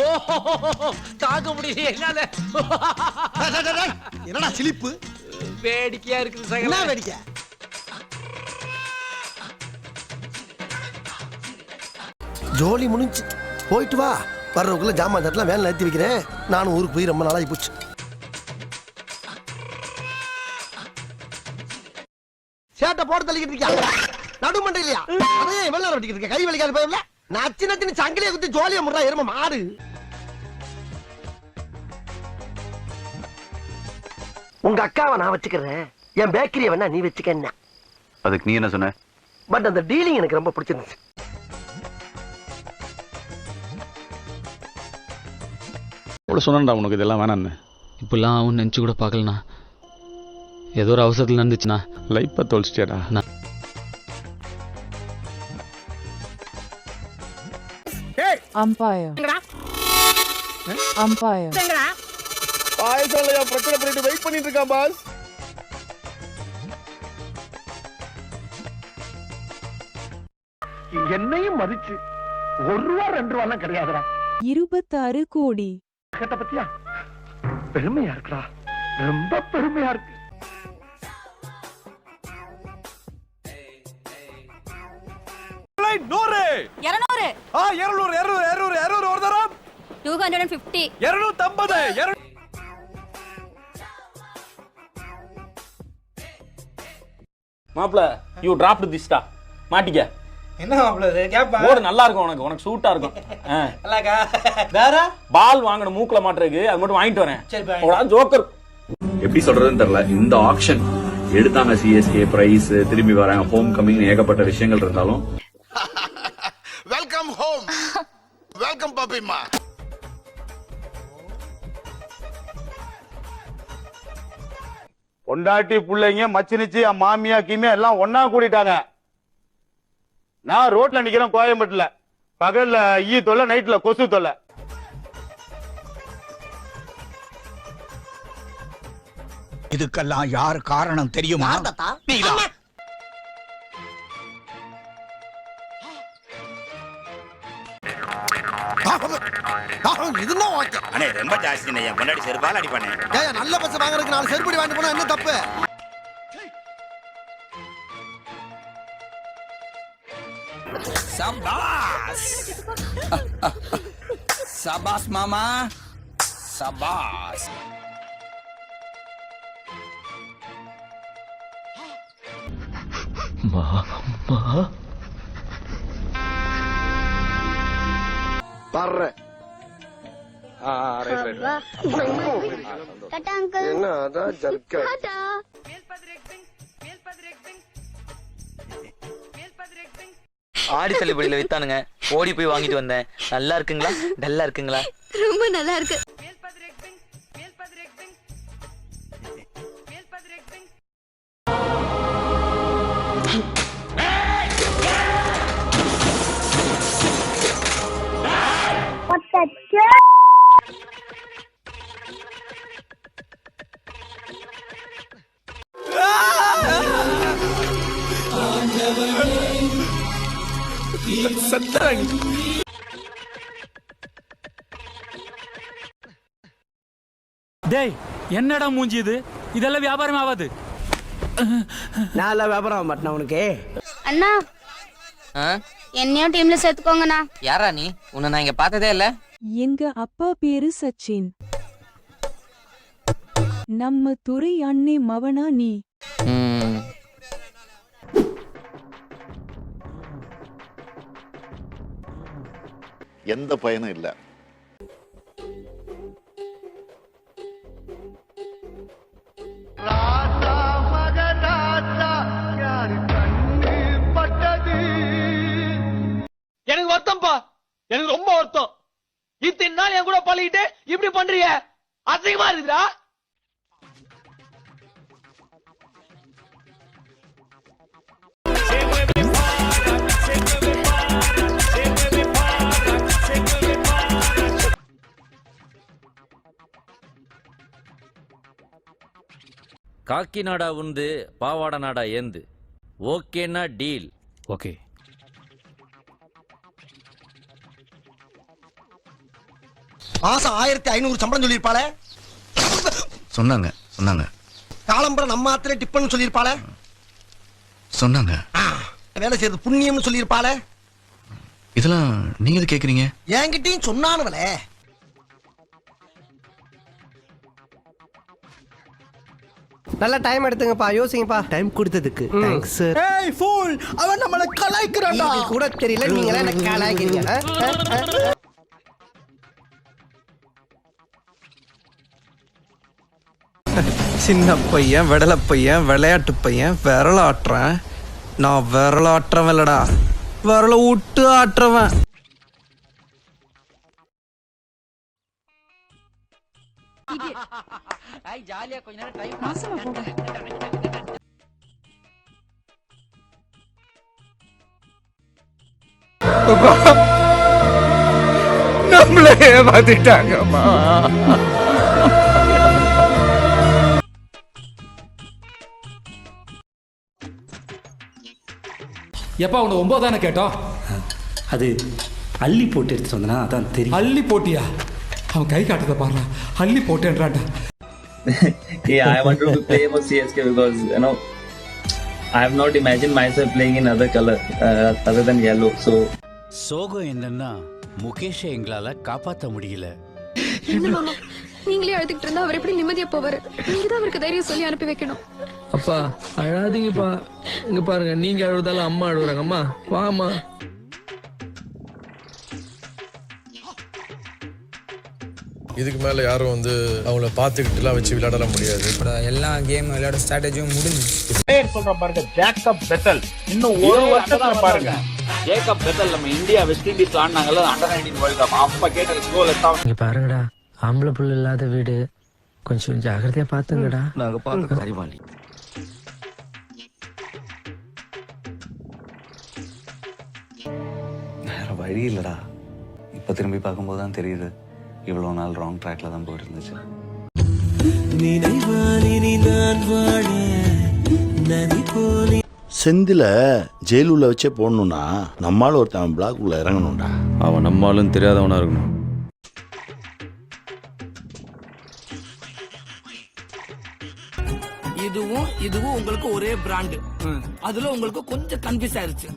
ஓ தாங்க முடியல என்னால. என்னடா சிலிப்பு? வேடிக்கையா இருக்குது என்ன சகல வேடிக்கை? ஜோலி முடிஞ்சு போயிட்டு வா. வர்றதுக்குள்ள ஜாமான் தட்டலாம் வேலை நிறுத்தி வைக்கிறேன். நானும் ஊருக்கு போய் ரொம்ப நாளாகி போச்சு. சேட்டை போட தள்ளிக்கிட்டு இருக்கியா? நடுமண்டை இல்லையா? அதே வெள்ள வெட்டிக்கிட்டு இருக்க. கை வலிக்காத போயிடல நச்சு நச்சுன்னு சங்கிலியை குத்தி ஜோலியை முடுறா எரும மாடு. உங்க அக்காவை நான் வச்சுக்கிறேன். என் பேக்கரியை வேணா நீ வச்சுக்க என்ன அதுக்கு நீ என்ன சொன்ன? பட் அந்த டீலிங் எனக்கு ரொம்ப பிடிச்சிருந்துச்சு. அவ்வளோ சொன்னேன்டா உனக்கு இதெல்லாம் வேணான்னு இப்படிலாம் அவன் நினச்சி கூட பார்க்கலண்ணா. ஏதோ ஒரு அவசரத்தில் நடந்துச்சுண்ணா. லைஃப்பை தொலைச்சிட்டியாடா? நான் Umpire. Umpire. பிரச்சனை பண்ணிட்டு வெயிட் பண்ணிட்டு இருக்கான் பாஸ்? என்னையும் மதிச்சு ஒரு ரூபா ரெண்டு ரூபா எல்லாம் கிடையாதுடா. இருபத்தாறு கோடி. கேட்ட பத்தியா? பெருமையா இருக்குடா. ரொம்ப பெருமையா இருக்கு. நூறு இருநூறு. ஆ இருநூறு இருநூறு இருநூறு இருநூறு ஒரு தரம். டூ ஹண்ட்ரட் அண்ட் ஃபிஃப்டி இருநூத்தி ஐம்பது மாப்ள யூ திஸ்டா மாட்டிக்க. என்ன இது? கேப்பா. நல்லா இருக்கும் உனக்கு. உனக்கு சூட்டா இருக்கும். நல்லாக்கா வேற? பால் வாங்கணும் மூக்குல மாட்டுறதுக்கு அது மட்டும் வாங்கிட்டு வரேன். சரி, ஜோக்கர். எப்படி சொல்றதுன்னு தெரியல. இந்த ஆக்ஷன் எடுத்தாங்க சிஎஸ்கே பிரைஸ் திரும்பி வராங்க. ஹோம் கமிங் ஏகப்பட்ட விஷயங்கள் இருந்தாலும் வெல்கம் ஹோம் வெல்கம் பாப்பிம்மா பொண்டாட்டி பிள்ளைங்க மச்சினிச்சு மாமியா கீமியா எல்லாம் ஒன்னா கூடிட்டாங்க. நான் ரோட்ல நிக்கிறேன் கோயம்பேட்டுல. பகல்ல ஈ தொல்லை நைட்ல கொசு தொல்லை. இதுக்கெல்லாம் யார் காரணம் தெரியுமா? நீதான் இதுதான் ஓகே அண்ணே ரொம்ப ஜாஸ்தி என் பொண்டாடி செருப்பால் அடிப்பானே. ஏய் நல்ல பஸ் வாங்குறதுக்கு நாலு செருப்படி வாங்கிட்டு போனா என்ன தப்பு? சபாஸ். சபாஸ் மாமா. சபாஸ். வர்றேன் என்ன அதான் ஜர்க்க? ஆடி தள்ளுபடியில வித்தானுங்க. ஓடி போய் வாங்கிட்டு வந்தேன். நல்லா இருக்குங்களா? டல்லா இருக்குங்களா? ரொம்ப நல்லா இருக்கு. டேய் என்னடா மூஞ்சி இது? இதெல்லாம் வியாபாரம் ஆகாது. நான் வியாபாரம் மாட்டேன் உனக்கு? அண்ணா. என்னையும் டீம்ல சேர்த்துக்கோங்கண்ணா. யாரா நீ? உன்னை நான் இங்க பார்த்ததே இல்ல. எங்க அப்பா பேரு சச்சின். நம்ம துறை அண்ணே மவனா நீ. எந்த பயனும் இல்ல. பண்றீங்க அசிங்கமா இருக்குதா காக்கிநாடா உந்து பாவாட நாடா ஏந்து. ஓகேனா டீல். ஓகே. மாசம் ஆயிரத்தி ஐநூறு சம்பளம் சொல்லியிருப்பாளே? சொன்னாங்க சொன்னாங்க. காலம்பரம் நம்ம ஆத்திர டிப்பன் சொல்லியிருப்பாளே? சொன்னாங்க. வேலை செய்யறது புண்ணியம்னு சொல்லியிருப்பாளே? இதெல்லாம் நீங்க எது கேக்குறீங்க? என்கிட்டயும் சொன்னானுவலே நல்ல டைம் எடுத்துங்கப்பா யோசிங்கப்பா. டைம் கொடுத்ததுக்கு தேங்க்ஸ் சார் ஏய் ஃபூல் அவன் நம்மள கலாய்க்கிறான்டா. கூட தெரியல நீங்களே என்ன கலாய்க்கிறீங்க சின்ன பையன் விடல பையன் விளையாட்டு பையன் விரல ஆட்டுறேன். நான் விரல ஆட்டுறவன். இல்லடா விரல விட்டு ஆட்டுறவன் நம்மளே ஏமாத்திட்டாங்கம்மா. எப்பா உன்னை ஒன்பது தானே கேட்டோம் அது அள்ளி போட்டு எடுத்து வந்தனா அதான் தெரியும். அள்ளி போட்டியா? அவன் கை காட்டுறத பாரு அள்ளி போட்டேன்றான்டா. Yeah, I wanted to play for CSK because you know I have not imagined myself playing in other color uh, other than yellow. So. சோகம் என்னன்னா முகேஷ எங்களால காப்பாத்த முடியல. என்ன மாமா? நீங்களே அழுதுகிட்டு இருந்தா அவர் எப்படி நிம்மதியா போவாரு? நீங்க தான் அவருக்கு தைரியம் சொல்லி அனுப்பி வைக்கணும். அப்பா அழாதீங்கப்பா. இங்க பாருங்க நீங்க அழுதாலும் அம்மா அழுகுறாங்க அம்மா வாமா இதுக்கு மேல யாரும் வந்து அவங்கள பாத்துக்கிட்டுலாம் வச்சு விளையாடலாம் முடியாது. எல்லா கேம் விளையாட ஸ்ட்ராட்டஜியும் முடிஞ்சு பேர் சொல்றேன் பாருங்க ஜேக்கப் பெத்தல் இன்னும் ஒரு வருஷத்துல பாருங்க. ஜேக்கப் பெத்தல் நம்ம இந்தியா வெஸ்ட் இண்டீஸ் ஆடினாங்கல்ல அண்டர் நைன்டீன் வேர்ல்ட் கப் அப்ப கேட்ட ஸ்கோல் இங்க பாருங்கடா. ஆம்பளை புள்ள இல்லாத வீடு. கொஞ்சம் ஜாக்கிரதையா பாத்துங்கடா. நாங்க பார்த்து அறிவாளி வேற வழி இல்லடா. இப்ப திரும்பி பார்க்கும்போது தான் தெரியுது. இவ்வளவு நாள் ராங் ட்ராக்ல தான் போயிட்டு இருந்துச்சு செந்தில ஜெயிலுள்ள வச்சே போடணும்னா நம்மால ஒருத்தன் பிளாக் உள்ள இறங்கணும்டா. அவன் நம்மளும் தெரியாதவனா இருக்கணும். இதுவும் உங்களுக்கு ஒரே பிராண்டு அதுல உங்களுக்கு கொஞ்சம் கன்ஃபியூஸ் ஆயிருச்சு.